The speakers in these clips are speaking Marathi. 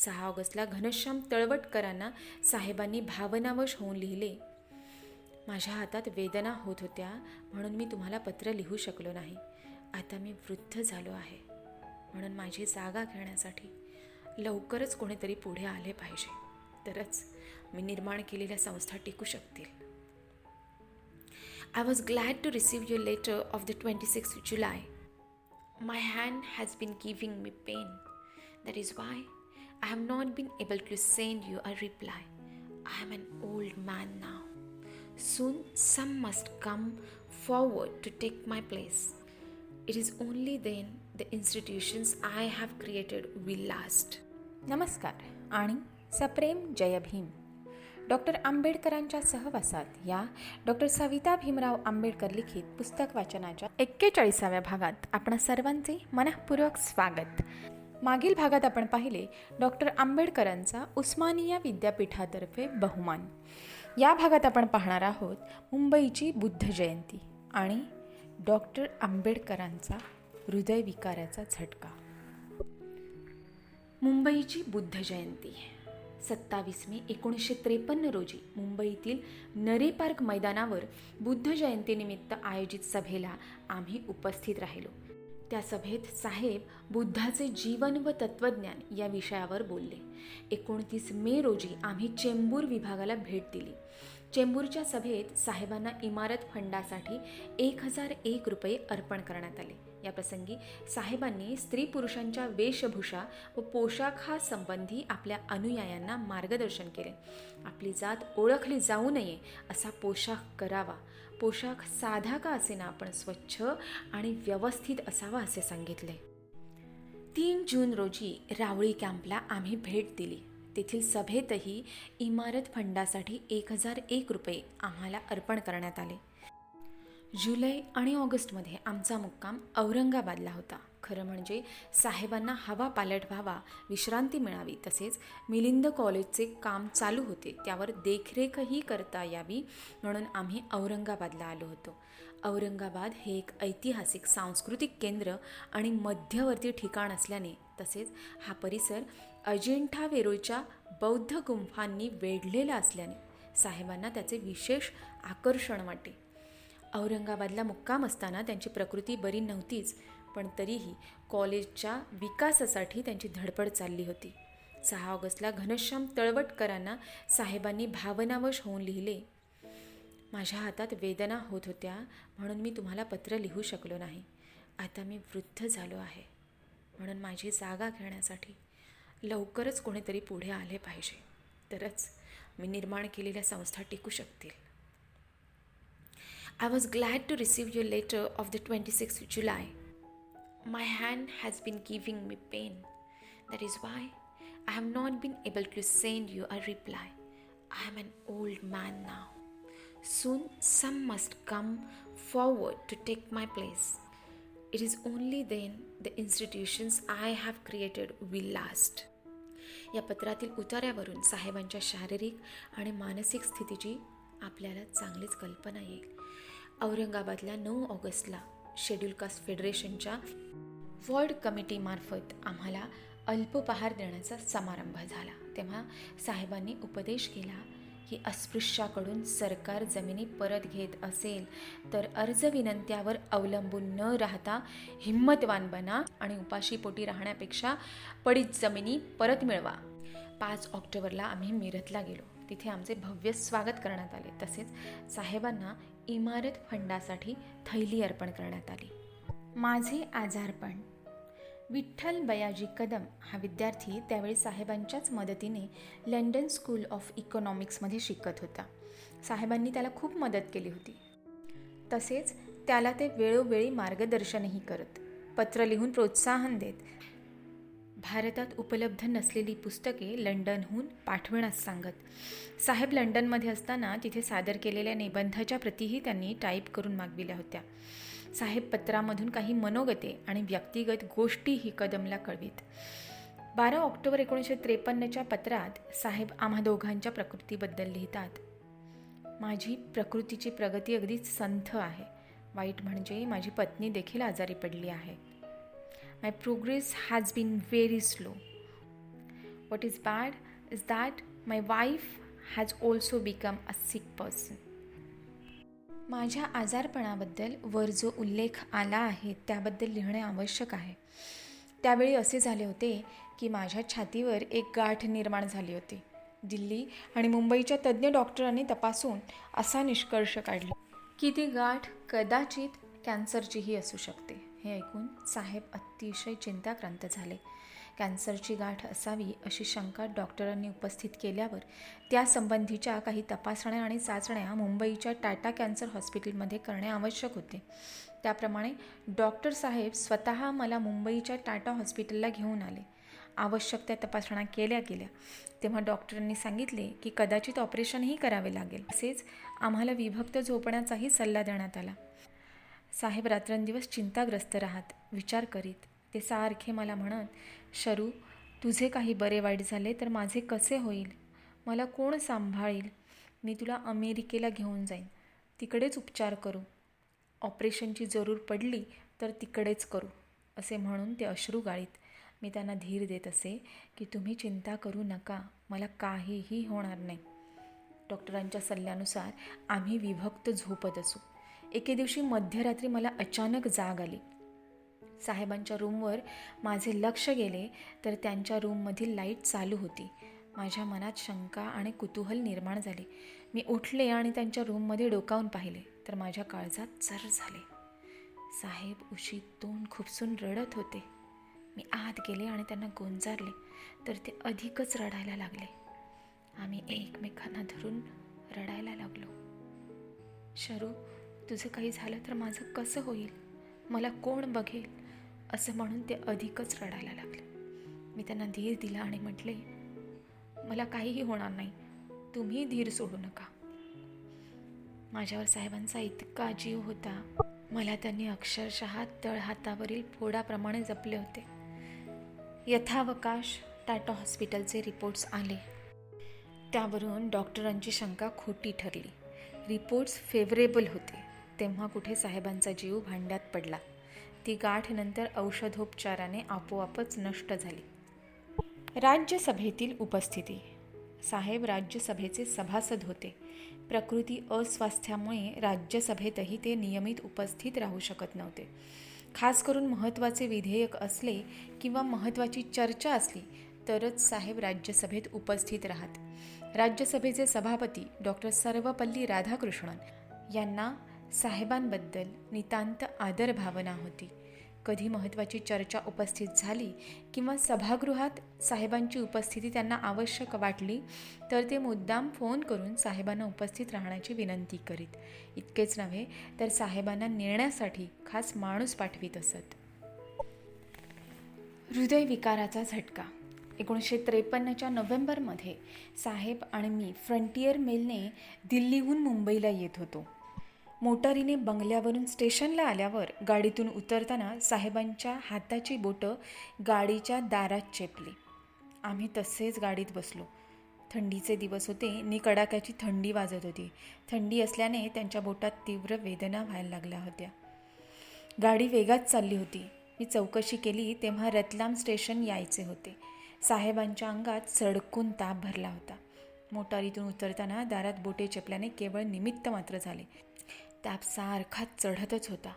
सहा ऑगस्टला घनश्याम तळवटकरांना साहेबांनी भावनावश होऊन लिहिले माझ्या हातात वेदना होत होत्या म्हणून मी तुम्हाला पत्र लिहू शकलो नाही आता मी वृद्ध झालो आहे म्हणून माझी जागा घेण्यासाठी लवकरच कोणीतरी पुढे आले पाहिजे तरच मी निर्माण केलेल्या संस्था टिकू शकतील आवाज glad to to receive your letter of the 26th July. My hand has been giving me pain. That is why I have not been able to send you a reply. I am an old man now. Soon some must come forward to take my place. It is only then the institutions I have created will last. नमस्कार आणि सप्रेम जय भीम डॉक्टर आंबेडकरांच्या सहवासात या डॉक्टर सविता भीमराव आंबेडकर लिखित पुस्तक वाचनाच्या एक्केचाळीसाव्या भागात आपण सर्वांचे मनःपूर्वक स्वागत मागील भागात आपण पाहिले डॉक्टर आंबेडकरांचा उस्मानिया विद्यापीठातर्फे बहुमान. या भागात आपण पाहणार आहोत मुंबईची बुद्ध जयंती आणि डॉक्टर आंबेडकरांचा हृदयविकाराचा झटका. मुंबईची बुद्ध जयंती. सत्तावीस मे एकोणीसशे त्रेपन्न रोजी मुंबईतील नरे पार्क मैदानावर बुद्ध जयंतीनिमित्त आयोजित सभेला आम्ही उपस्थित राहिलो. त्या सभेत साहेब बुद्धाचे जीवन व तत्त्वज्ञान या विषयावर बोलले. एकोणतीस मे रोजी आम्ही चेंबूर विभागाला भेट दिली. चेंबूरच्या सभेत साहेबांना इमारत फंडासाठी एक हजार एक रुपये अर्पण करण्यात आले. या प्रसंगी साहेबांनी स्त्री पुरुषांच्या वेशभूषा व पोशाखासंबंधी आपल्या अनुयायांना मार्गदर्शन केले. आपली जात ओळखली जाऊ नये असा पोशाख करावा. पोशाख साधा का असेना? पण स्वच्छ आणि व्यवस्थित असावा असे सांगितले. तीन जून रोजी रावळी कॅम्पला आम्ही भेट दिली. तेथील सभेतही इमारत फंडासाठी एक हजार एक रुपये आम्हाला अर्पण करण्यात आले. जुलै आणि ऑगस्टमध्ये आमचा मुक्काम औरंगाबादला होता. खरं म्हणजे साहेबांना हवा पालट व्हावा विश्रांती मिळावी. तसेच मिलिंद कॉलेजचे काम चालू होते. त्यावर देखरेखही करता यावी म्हणून आम्ही औरंगाबादला आलो होतो. औरंगाबाद हे एक ऐतिहासिक सांस्कृतिक केंद्र आणि मध्यवर्ती ठिकाण असल्याने तसेच हा परिसर अजिंठा वेरूळच्या बौद्ध गुंफांनी वेढलेला असल्याने साहेबांना त्याचे विशेष आकर्षण वाटे. औरंगाबादला मुक्काम असताना त्यांची प्रकृती बरी नव्हतीच पण तरीही कॉलेजच्या विकासासाठी त्यांची धडपड चालली होती. सहा ऑगस्टला घनश्याम तळवटकरांना साहेबांनी भावनावश होऊन लिहिले. माझ्या हातात वेदना होत होत्या म्हणून मी तुम्हाला पत्र लिहू शकलो नाही. आता मी वृद्ध झालो आहे म्हणून माझी जागा घेण्यासाठी लवकरच कोणीतरी पुढे आले पाहिजे. तरच मी निर्माण केलेल्या संस्था टिकू शकतील. I was glad to receive your letter of the twenty six July My hand has been giving me pain. That is why I have not been able to send you a reply. I am an old man now. Soon some must come forward to take my place. It is only then the institutions I have created will last. या पत्रातील उतार्यावरून साहेबांच्या शारीरिक आणि मानसिक स्थितीची आपल्याला चांगलीच कल्पना येईल औरंगाबादला नऊ ऑगस्टला शेड्यूल कास्ट फेडरेशनच्या वॉर्ड कमिटीमार्फत आम्हाला अल्पोपहार देण्याचा समारंभ झाला. तेव्हा साहेबांनी उपदेश केला की अस्पृश्याकडून सरकार जमिनी परत घेत असेल तर अर्ज विनंत्यावर अवलंबून न राहता हिंमतवान बना आणि उपाशीपोटी राहण्यापेक्षा पडीत जमिनी परत मिळवा. पाच ऑक्टोबरला आम्ही मिरतला गेलो. तिथे आमचे भव्य स्वागत करण्यात आले. तसेच साहेबांना इमारत फंडासाठी थैली अर्पण करण्यात आली. माझे आजारपण विठ्ठल बयाजी कदम हा विद्यार्थी त्यावेळी साहेबांच्याच मदतीने लंडन स्कूल ऑफ इकॉनॉमिक्समध्ये शिकत होता. साहेबांनी त्याला खूप मदत केली होती. तसेच त्याला ते वेळोवेळी मार्गदर्शनही करत पत्र लिहून प्रोत्साहन देत भारतात उपलब्ध नसलेली पुस्तके लंडनहून पाठविण्यास सांगत. साहेब लंडनमध्ये असताना तिथे सादर केलेल्या निबंधाच्या प्रतीही त्यांनी टाईप करून मागविल्या होत्या. साहेब पत्रामधून काही मनोगते आणि व्यक्तिगत गोष्टीही कदमला कळवीत. बारा ऑक्टोबर एकोणीसशे त्रेपन्नच्या पत्रात साहेब आम्हा दोघांच्या प्रकृतीबद्दल लिहितात. माझी प्रकृतीची प्रगती अगदीच संथ आहे. वाईट म्हणजे माझी पत्नी देखील आजारी पडली आहे. My progress has been very slow what is bad is that my wife has also become a sick person माझ्या आजारपणाबद्दल वर जो उल्लेख आला आहे त्याबद्दल लिहिणे आवश्यक आहे. त्यावेळी असे झाले होते की माझ्या छातीवर एक गाठ निर्माण झाली होती. दिल्ली आणि मुंबईच्या तज्ज्ञ डॉक्टरांनी तपासून असा निष्कर्ष काढला. की ती गाठ कदाचित कॅन्सरचीही असू शकते. हे ऐकून साहेब अतिशय चिंताक्रांत झाले. कॅन्सरची गाठ असावी अशी शंका डॉक्टरांनी उपस्थित केल्यावर त्यासंबंधीच्या काही तपासण्या आणि चाचण्या मुंबईच्या टाटा कॅन्सर हॉस्पिटलमध्ये करणे आवश्यक होते. त्याप्रमाणे डॉक्टर साहेब स्वतः मला मुंबईच्या टाटा हॉस्पिटलला घेऊन आले. आवश्यक त्या तपासण्या केल्या गेल्या. तेव्हा डॉक्टरांनी सांगितले की कदाचित ऑपरेशनही करावे लागेल. तसेच आम्हाला विभक्त झोपण्याचाही सल्ला देण्यात आला. साहेब रात्रंदिवस चिंताग्रस्त राहत विचार करीत ते सारखे मला म्हणत शरू तुझे काही बरे वाईट झाले तर माझे कसे होईल? मला कोण सांभाळील? मी तुला अमेरिकेला घेऊन जाईन. तिकडेच उपचार करू. ऑपरेशनची जरूर पडली तर तिकडेच करू असे म्हणून ते अश्रू गाळीत. मी त्यांना धीर देत असे की तुम्ही चिंता करू नका मला काहीही होणार नाही. डॉक्टरांच्या सल्ल्यानुसार आम्ही विभक्त झोपत असू. एके दिवशी मध्यरात्री मला अचानक जाग आली. साहेबांच्या रूमवर माझे लक्ष गेले तर त्यांच्या रूममधील लाइट चालू होती. माझ्या मनात शंका आणि कुतूहल निर्माण झाले. मी उठले आणि त्यांच्या रूममध्ये डोकावून पाहिले तर माझ्या काळजात चर झाले. साहेब उशी तोंड खुपसून रडत होते. मी आत गेले आणि त्यांना गोंजारले तर ते अधिकच रडायला लागले. आम्ही एकमेकांना धरून रडायला लागलो. शरू तुझं काही झालं तर माझं कसं होईल? मला कोण बघेल? असं म्हणून ते अधिकच रडायला लागलं. मी त्यांना धीर दिला आणि म्हटले मला काहीही होणार नाही. तुम्ही धीर सोडू नका. माझ्यावर साहेबांचा इतका जीव होता. मला त्यांनी अक्षरशः तळहातावरील फोडाप्रमाणे जपले होते. यथावकाश टाटा हॉस्पिटलचे रिपोर्ट्स आले. त्यावरून डॉक्टरांची शंका खोटी ठरली. रिपोर्ट्स फेवरेबल होते. तेव्हा कुठे साहेबांचा जीव भांड्यात पडला. ती गाठ नंतर औषधोपचाराने आपोआपच नष्ट झाली. राज्यसभेतील उपस्थिती. साहेब राज्यसभेचे सभासद होते. प्रकृती अस्वास्थ्यामुळे राज्यसभेतही ते नियमित उपस्थित राहू शकत नव्हते. खास करून महत्त्वाचे विधेयक असले किंवा महत्त्वाची चर्चा असली तरच साहेब राज्यसभेत उपस्थित राहत. राज्यसभेचे सभापती डॉक्टर सर्वपल्ली राधाकृष्णन यांना साहेबांबद्दल नितांत आदर भावना होती. कधी महत्त्वाची चर्चा उपस्थित झाली किंवा सभागृहात साहेबांची उपस्थिती त्यांना आवश्यक वाटली तर ते मुद्दाम फोन करून साहेबांना उपस्थित राहण्याची विनंती करीत. इतकेच नव्हे तर साहेबांना नेण्यासाठी खास माणूस पाठवित असत. हृदयविकाराचा झटका. एकोणीसशे त्रेपन्नच्या नोव्हेंबरमध्ये साहेब आणि मी फ्रंटियर मेलने दिल्लीहून मुंबईला येत होतो. मोटारीने बंगल्यावरून स्टेशनला आल्यावर गाडीतून उतरताना साहेबांच्या हाताची बोटं गाडीच्या दारात चेपली. आम्ही तसेच गाडीत बसलो. थंडीचे दिवस होते. नि कडाक्याची थंडी वाजत होती. थंडी असल्याने त्यांच्या बोटात तीव्र वेदना व्हायला लागल्या होत्या. गाडी वेगात चालली होती. मी चौकशी केली तेव्हा रतलाम स्टेशन यायचे होते. साहेबांच्या अंगात सडकून ताप भरला होता. मोटारीतून उतरताना दारात बोटे चपल्याने केवळ निमित्त मात्र झाले. ताप सारखा चढतच होता.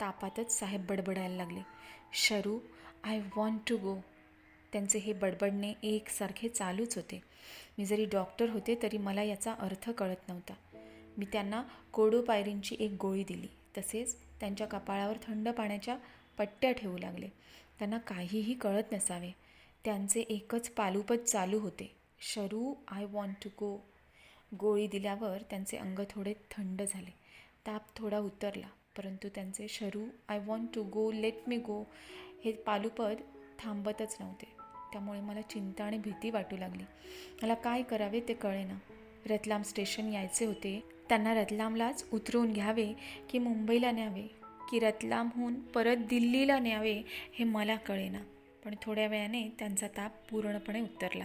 तापातच साहेब बडबडायला लागले. शरू आय वॉन्ट टू गो त्यांचे हे बडबडणे एकसारखे चालूच होते. मी जरी डॉक्टर होते तरी मला याचा अर्थ कळत नव्हता. मी त्यांना कोडोपायरींची एक गोळी दिली. तसेच त्यांच्या कपाळावर थंड पाण्याच्या पट्ट्या ठेवू लागले. त्यांना काहीही कळत नसावे. त्यांचे एकच पालुपत चालू होते. शरू आय वॉन्ट टू गो गोळी दिल्यावर त्यांचे अंग थोडे थंड झाले. ताप थोडा उतरला परंतु त्यांचे शरू I want to go let me go हे पालुपद थांबतच नव्हते. त्यामुळे मला चिंता आणि भीती वाटू लागली. मला काय करावे ते कळेना. रतलाम स्टेशन यायचे होते. त्यांना रतलामलाच उतरवून घ्यावे की मुंबईला न्यावे की रतलामहून परत दिल्लीला न्यावे हे मला कळेना. पण थोड्या वेळाने त्यांचा ताप पूर्णपणे उतरला.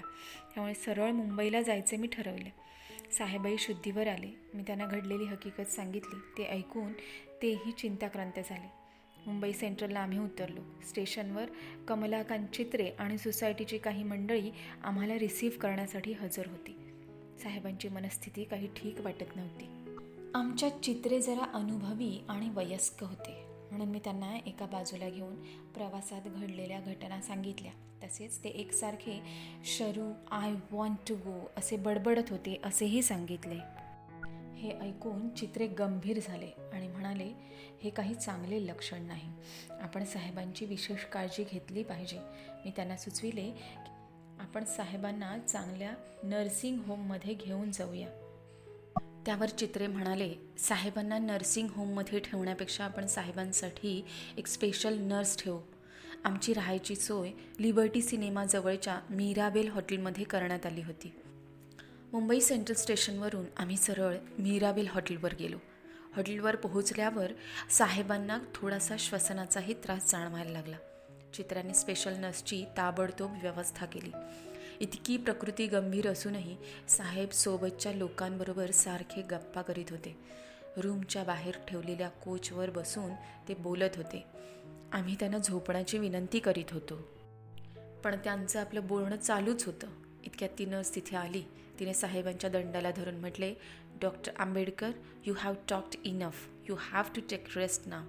त्यामुळे सरळ मुंबईला जायचे मी ठरवले. साहेबाई शुद्धीवर आले. मी त्यांना घडलेली हकीकत सांगितली. ते ऐकून तेही चिंताक्रांत झाले. मुंबई सेंट्रलला आम्ही उतरलो. स्टेशनवर कमलाकांत चित्रे आणि सोसायटीची काही मंडळी आम्हाला रिसीव्ह करण्यासाठी हजर होती. साहेबांची मनस्थिती काही ठीक वाटत नव्हती. आमच्या चित्रे जरा अनुभवी आणि वयस्क होते. म्हणून मी त्यांना एका बाजूला घेऊन प्रवासात घडलेल्या घटना सांगितल्या. तसेच ते एकसारखे शरू आय वॉन्ट टू गो असे बडबडत होते असेही सांगितले. हे ऐकून चित्रे गंभीर झाले आणि म्हणाले हे काही चांगले लक्षण नाही. आपण साहेबांची विशेष काळजी घेतली पाहिजे. मी त्यांना सुचविले की आपण साहेबांना चांगल्या नर्सिंग होममध्ये घेऊन जाऊया. त्यावर चित्रे म्हणाले साहेबांना नर्सिंग होममध्ये ठेवण्यापेक्षा आपण साहेबांसाठी एक स्पेशल नर्स ठेवू. आमची राहायची सोय लिबर्टी सिनेमाजवळच्या मीराबेल हॉटेलमध्ये करण्यात आली होती. मुंबई सेंट्रल स्टेशनवरून आम्ही सरळ मीराबेल हॉटेलवर गेलो. हॉटेलवर पोहोचल्यावर साहेबांना थोडासा श्वसनाचाही त्रास जाणवायला लागला. चित्राने स्पेशल नर्सची ताबडतोब व्यवस्था केली. इतकी प्रकृती गंभीर असूनही साहेब सोबतच्या लोकांबरोबर सारखे गप्पा करीत होते. रूमच्या बाहेर ठेवलेल्या कोचवर बसून ते बोलत होते. आम्ही त्यांना झोपण्याची विनंती करीत होतो. पण त्यांचं आपलं बोलणं चालूच होतं. इतक्यात ती नर्स तिथे आली. तिने साहेबांच्या दंडाला धरून म्हटले doctor Ambedkar you have talked enough. You have to take rest ना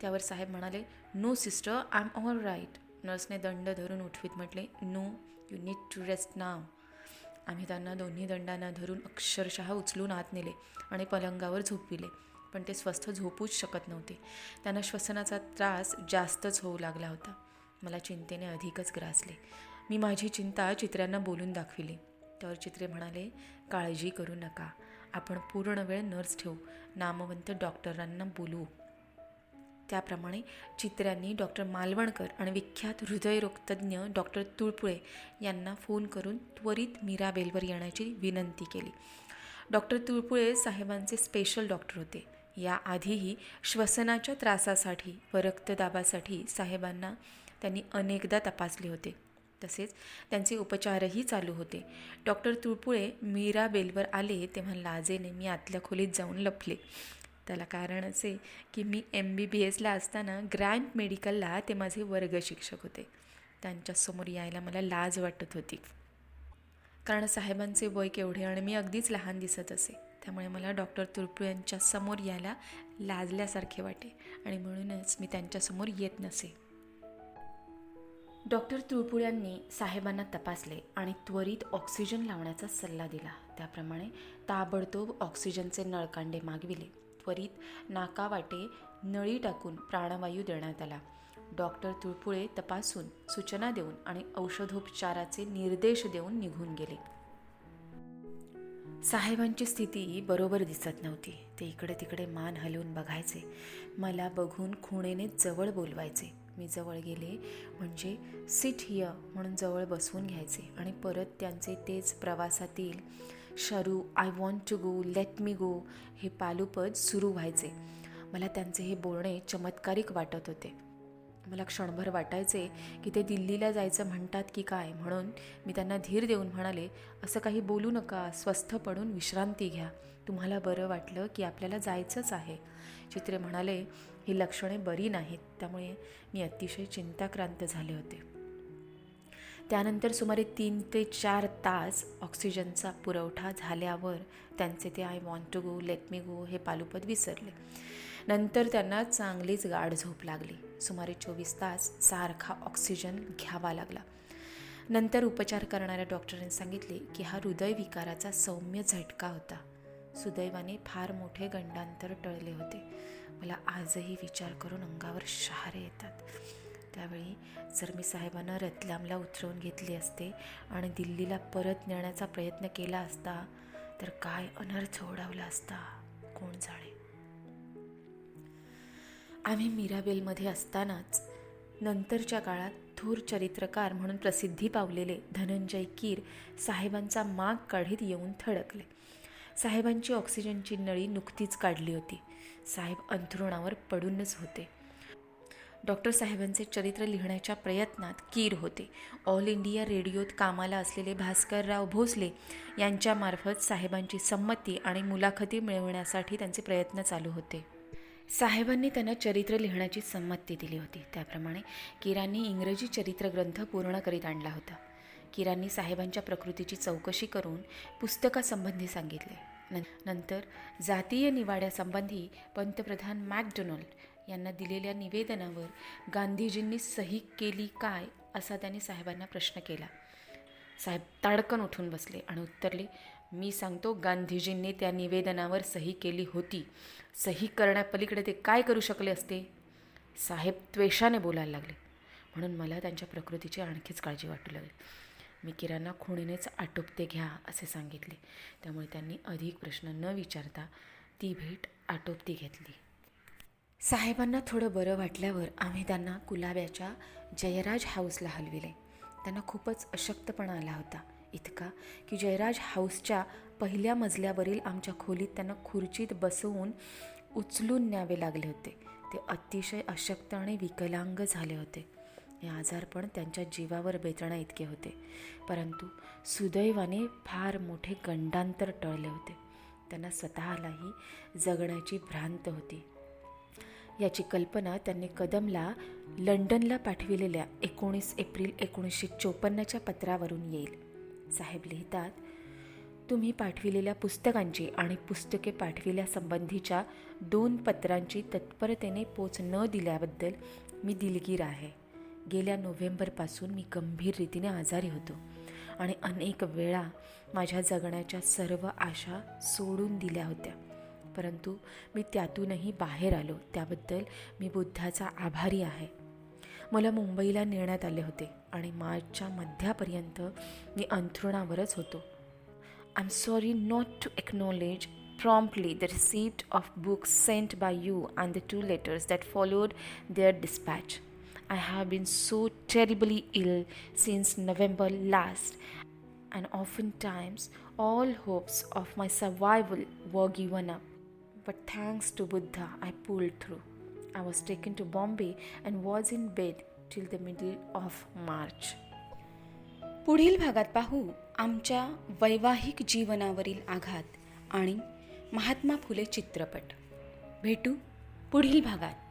त्यावर साहेब म्हणाले no sister I am all right. नर्सने दंड धरून उठवीत म्हटले no. You need to rest now आम्ही त्यांना दोन्ही दंडांना धरून अक्षरशः उचलून आत नेले आणि पलंगावर झोपविले. पण ते स्वस्थ झोपूच शकत नव्हते. त्यांना श्वसनाचा त्रास जास्तच होऊ लागला होता. मला चिंतेने अधिकच ग्रासले. मी माझी चिंता चित्र्यांना बोलून दाखविली. तर चित्रे म्हणाले काळजी करू नका. आपण पूर्ण वेळ नर्स ठेवू. नामवंत डॉक्टरांना बोलवू. त्याप्रमाणे चित्र्यांनी डॉक्टर मालवणकर आणि विख्यात हृदयरोगतज्ञ डॉक्टर तुळपुळे यांना फोन करून त्वरित मीराबेलवर येण्याची विनंती केली. डॉक्टर तुळपुळे साहेबांचे स्पेशल डॉक्टर होते. याआधीही श्वसनाच्या त्रासासाठी व रक्तदाबासाठी साहेबांना त्यांनी अनेकदा तपासले होते. तसेच त्यांचे उपचारही चालू होते. डॉक्टर तुळपुळे मीरा बेलवर आले तेव्हा लाजेने मी आतल्या खोलीत जाऊन लपले. त्याला कारण असे की मी एम बी बी एसला असताना ग्रँड मेडिकलला ते माझे वर्ग शिक्षक होते. त्यांच्यासमोर यायला मला लाज वाटत होती. कारण साहेबांचे वय केवढे आणि मी अगदीच लहान दिसत असे. त्यामुळे मला डॉक्टर तुरपू यांच्या समोर यायला लाजल्यासारखे वाटे आणि म्हणूनच मी त्यांच्यासमोर येत नसे. डॉक्टर तुळपुळ्यांनी साहेबांना तपासले आणि त्वरित ऑक्सिजन लावण्याचा सल्ला दिला. त्याप्रमाणे ताबडतोब ऑक्सिजनचे नळकांडे मागविले. त्वरित नाकावाटे नळी टाकून प्राणवायू देण्यात आला. डॉक्टर तुळपुळे तपासून सूचना देऊन आणि औषधोपचाराचे निर्देश देऊन निघून गेले. साहेबांची स्थिती बरोबर दिसत नव्हती. ते इकडे तिकडे मान हलवून बघायचे. मला बघून खुणेने जवळ बोलवायचे. मी जवळ गेले म्हणजे सिट हिय म्हणून जवळ बसवून घ्यायचे आणि परत त्यांचे तेच प्रवासातील शरू I want to go let me go हे पालुपद सुरू व्हायचे. मला त्यांचे हे बोलणे चमत्कारिक वाटत होते. मला क्षणभर वाटायचे की ते दिल्लीला जायचं म्हणतात की काय म्हणून मी त्यांना धीर देऊन म्हणाले असं काही बोलू नका स्वस्थ पडून विश्रांती घ्या. तुम्हाला बरं वाटलं की आपल्याला जायचंच आहे. चित्रे म्हणाले ही लक्षणे बरी नाहीत. त्यामुळे मी अतिशय चिंताक्रांत झाले होते. त्यानंतर सुमारे तीन ते चार तास ऑक्सिजनचा पुरवठा झाल्यावर त्यांचे ते I want to go let me go हे पालुपद विसरले. नंतर त्यांना चांगलीच गाढ झोप लागली. सुमारे चोवीस तास सारखा ऑक्सिजन घ्यावा लागला. नंतर उपचार करणाऱ्या डॉक्टरांनी सांगितले की हा हृदयविकाराचा सौम्य झटका होता. सुदैवाने फार मोठे गंडांतर टळले होते. मला आजही विचार करून अंगावर शहारे येतात. त्यावेळी जर मी साहेबांना रतलामला उतरवून घेतली असते आणि दिल्लीला परत नेण्याचा प्रयत्न केला असता तर काय अनर्थ ओढावला असता? कोण जाणे? आम्ही मीराबेलमध्ये असतानाच नंतरच्या काळात थोर चरित्रकार म्हणून प्रसिद्धी पावलेले धनंजय कीर साहेबांचा माग काढीत येऊन थडकले. साहेबांची ऑक्सिजनची नळी नुकतीच काढली होती. साहेब अंथरुणावर पडूनच होते. डॉक्टर साहेबांचे चरित्र लिहिण्याच्या प्रयत्नात कीर होते. ऑल इंडिया रेडिओत कामाला असलेले भास्करराव भोसले यांच्यामार्फत साहेबांची संमती आणि मुलाखती मिळवण्यासाठी त्यांचे प्रयत्न चालू होते. साहेबांनी त्यांना चरित्र लिहिण्याची संमती दिली होती. त्याप्रमाणे किरांनी इंग्रजी चरित्र ग्रंथ पूर्ण करीत आणला होता. किरांनी साहेबांच्या प्रकृतीची चौकशी करून पुस्तकासंबंधी सांगितले. नंतर जातीय निवाड्यासंबंधी पंतप्रधान मॅकडोनाल्ड यांना दिलेल्या निवेदनावर गांधीजींनी सही केली काय असा त्यांनी साहेबांना प्रश्न केला. साहेब ताडकन उठून बसले आणि उत्तरले मी सांगतो गांधीजींनी त्या निवेदनावर सही केली होती. सही करण्यापलीकडे ते काय करू शकले असते? साहेब त्वेषाने बोलायला लागले. म्हणून मला त्यांच्या प्रकृतीची आणखीच काळजी वाटू लागली. मी किराणा खुणीनेच आटोपते घ्या असे सांगितले. त्यामुळे त्यांनी अधिक प्रश्न न विचारता ती भेट आटोपती घेतली. साहेबांना थोडं बरं वाटल्यावर आम्ही त्यांना कुलाब्याच्या जयराज हाऊसला हलविले. त्यांना खूपच अशक्तपणा आला होता. इतका की जयराज हाऊसच्या पहिल्या मजल्यावरील आमच्या खोलीत त्यांना खुर्चीत बसवून उचलून न्यावे लागले होते. ते अतिशय अशक्त आणि विकलांग झाले होते. हे आजारपण त्यांच्या जीवावर बेतणा इतके होते. परंतु सुदैवाने फार मोठे गंडांतर टळले होते. त्यांना स्वतःलाही जगण्याची भ्रांत होती. याची कल्पना त्यांनी कदमला लंडनला पाठविलेल्या एकोणीस एप्रिल एकोणीसशे चोपन्नच्या पत्रावरून येईल. साहेब लिहितात तुम्ही पाठविलेल्या पुस्तकांची आणि पुस्तके पाठविल्यासंबंधीच्या दोन पत्रांची तत्परतेने पोच न दिल्याबद्दल मी दिलगीर आहे. गेल्या नोव्हेंबरपासून मी गंभीर रीतीने आजारी होतो आणि अनेक वेळा माझ्या जगण्याच्या सर्व आशा सोडून दिल्या होत्या. परंतु मी त्यातूनही बाहेर आलो. त्याबद्दल मी बुद्धाचा आभारी आहे. मला मुंबईला नेण्यात आले होते आणि मार्चच्या मध्यापर्यंत मी अंथरुणावरच होतो. I am sorry not to acknowledge promptly the receipt of books sent by you and the two letters that followed their despatch I have been so terribly ill since November last and often times all hopes of my survival was given up But thanks to Buddha, I pulled through. I was taken to Bombay and was in bed till the middle of March. पुढील भागात पाहू आमच्या वैवाहिक जीवनावरील आघात आणि महात्मा फुले चित्रपट भेटू पुढील भागात